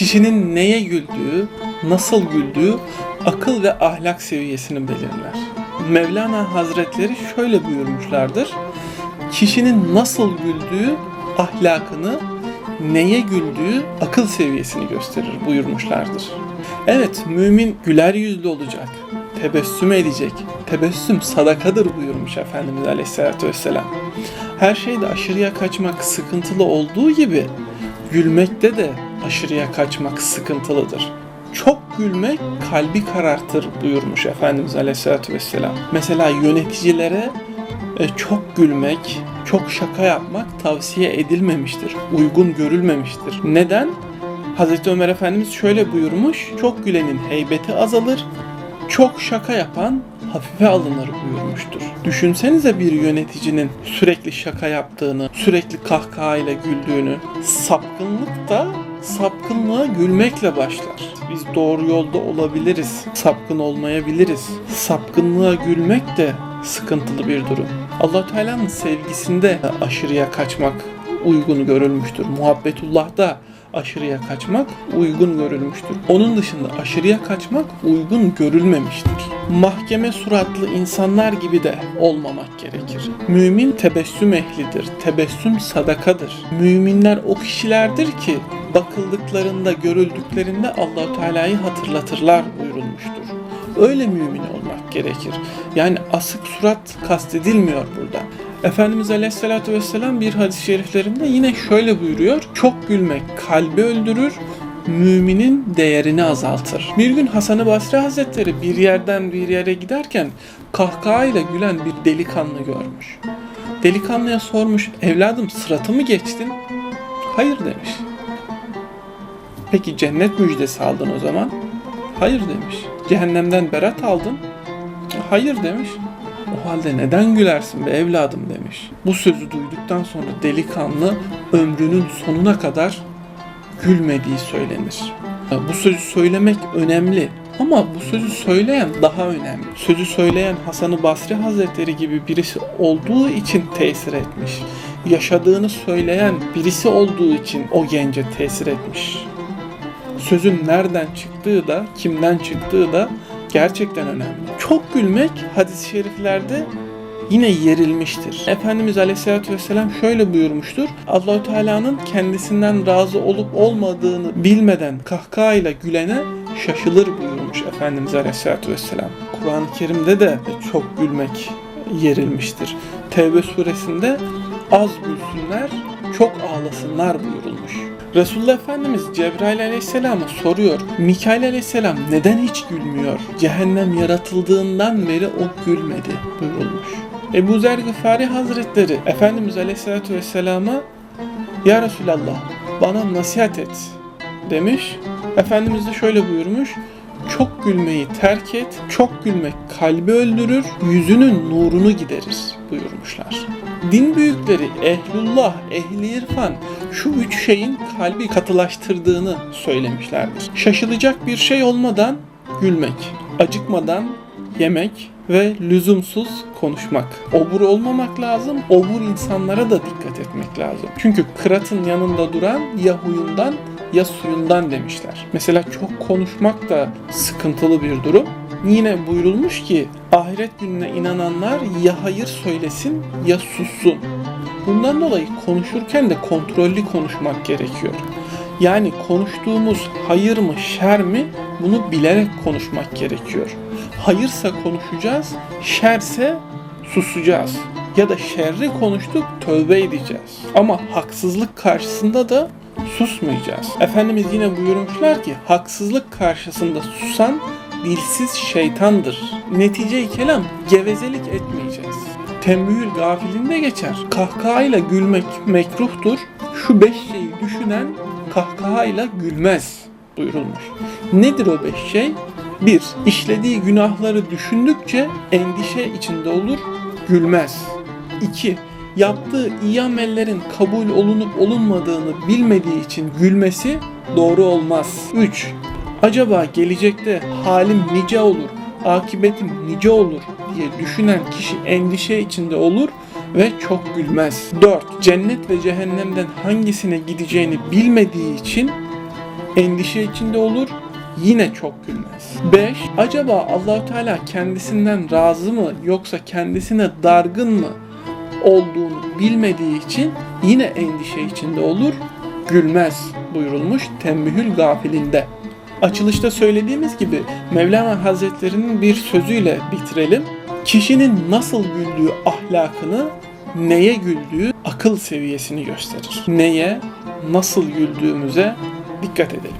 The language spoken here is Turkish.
kişinin neye güldüğü, nasıl güldüğü akıl ve ahlak seviyesini belirler. Mevlana Hazretleri şöyle buyurmuşlardır. Kişinin nasıl güldüğü ahlakını, neye güldüğü akıl seviyesini gösterir buyurmuşlardır. Evet, mümin güler yüzlü olacak, tebessüm edecek. Tebessüm sadakadır buyurmuş Efendimiz Aleyhisselatü Vesselam. Her şeyde aşırıya kaçmak sıkıntılı olduğu gibi gülmekte de aşırıya kaçmak sıkıntılıdır. Çok gülmek kalbi karartır buyurmuş Efendimiz Aleyhisselatü Vesselam. Mesela yöneticilere e, çok gülmek, çok şaka yapmak tavsiye edilmemiştir, uygun görülmemiştir. Neden? Hazreti Ömer Efendimiz şöyle buyurmuş, çok gülenin heybeti azalır, çok şaka yapan hafife alınır buyurmuştur. Düşünsenize bir yöneticinin sürekli şaka yaptığını, sürekli kahkahayla güldüğünü. Sapkınlık da sapkınlığa gülmekle başlar. Biz doğru yolda olabiliriz, sapkın olmayabiliriz. Sapkınlığa gülmek de sıkıntılı bir durum. Allah Teala'nın sevgisinde aşırıya kaçmak uygun görülmüştür. Muhabbetullah'da aşırıya kaçmak uygun görülmüştür. Onun dışında aşırıya kaçmak uygun görülmemiştir. Mahkeme suratlı insanlar gibi de olmamak gerekir. Mümin tebessüm ehlidir. Tebessüm sadakadır. Müminler o kişilerdir ki bakıldıklarında, görüldüklerinde Allah Teala'yı hatırlatırlar buyurulmuştur. Öyle mümin olmak gerekir. Yani asık surat kastedilmiyor burada. Efendimiz Aleyhisselatü Vesselam bir hadis-i şeriflerinde yine şöyle buyuruyor. Çok gülmek kalbi öldürür, müminin değerini azaltır. Bir gün Hasan-ı Basri Hazretleri bir yerden bir yere giderken kahkahayla gülen bir delikanlı görmüş. Delikanlıya sormuş, evladım sıratı mı geçtin? Hayır demiş. Peki cennet müjdesi aldın o zaman? Hayır demiş. Cehennemden berat aldın? Hayır demiş. O halde neden gülersin be evladım demiş. Bu sözü duyduktan sonra delikanlı ömrünün sonuna kadar gülmediği söylenir. Bu sözü söylemek önemli ama bu sözü söyleyen daha önemli. Sözü söyleyen Hasan-ı Basri Hazretleri gibi birisi olduğu için tesir etmiş. Yaşadığını söyleyen birisi olduğu için o gence tesir etmiş. Sözün nereden çıktığı da, kimden çıktığı da gerçekten önemli. Çok gülmek hadis-i şeriflerde yine yerilmiştir. Efendimiz Aleyhisselatü Vesselam şöyle buyurmuştur. Allahu Teala'nın kendisinden razı olup olmadığını bilmeden kahkahayla gülene şaşılır buyurmuş Efendimiz Aleyhisselatü Vesselam. Kur'an-ı Kerim'de de çok gülmek yerilmiştir. Tevbe suresinde az gülsünler, çok ağlasınlar buyurulmuş. Resulullah Efendimiz Cebrail Aleyhisselam'a soruyor. Mikail Aleyhisselam neden hiç gülmüyor? Cehennem yaratıldığından beri o gülmedi buyurulmuş. Ebu Zer Gıfari Hazretleri Efendimiz Aleyhisselatü Vesselam'a Ya Resulallah bana nasihat et demiş. Efendimiz de şöyle buyurmuş. Çok gülmeyi terk et, çok gülmek kalbi öldürür, yüzünün nurunu giderir buyurmuşlar. Din büyükleri ehlullah, ehli irfan şu üç şeyin kalbi katılaştırdığını söylemişlerdir. Şaşılacak bir şey olmadan gülmek, acıkmadan yemek ve lüzumsuz konuşmak. Obur olmamak lazım, obur insanlara da dikkat etmek lazım. Çünkü kıratın yanında duran ya huyundan ya suyundan demişler. Mesela çok konuşmak da sıkıntılı bir durum. Yine buyurulmuş ki ahiret gününe inananlar ya hayır söylesin ya sussun. Bundan dolayı konuşurken de kontrollü konuşmak gerekiyor. Yani konuştuğumuz hayır mı şer mi bunu bilerek konuşmak gerekiyor. Hayırsa konuşacağız, şerse susacağız. Ya da şerri konuştuk tövbe edeceğiz. Ama haksızlık karşısında da susmayacağız. Efendimiz yine buyurmuşlar ki haksızlık karşısında susan dilsiz şeytandır. Netice-i kelam gevezelik etmeyeceğiz. Tembühül gafilinde geçer. Kahkahayla gülmek mekruhtur. Şu beş şeyi düşünen kahkahayla gülmez buyurulmuş. Nedir o beş şey? 1. İşlediği günahları düşündükçe endişe içinde olur, gülmez. 2. Yaptığı iyi amellerin kabul olunup olunmadığını bilmediği için gülmesi doğru olmaz. 3. Acaba gelecekte halim nice olur, akibetim nice olur diye düşünen kişi endişe içinde olur ve çok gülmez. 4. Cennet ve cehennemden hangisine gideceğini bilmediği için endişe içinde olur, yine çok gülmez. 5. Acaba Allahu Teala kendisinden razı mı yoksa kendisine dargın mı olduğunu bilmediği için yine endişe içinde olur, gülmez buyurulmuş Tembihül Gafilinde. Açılışta söylediğimiz gibi Mevlana Hazretleri'nin bir sözüyle bitirelim. Kişinin nasıl güldüğü ahlakını, neye güldüğü akıl seviyesini gösterir. Neye, nasıl güldüğümüze dikkat edelim.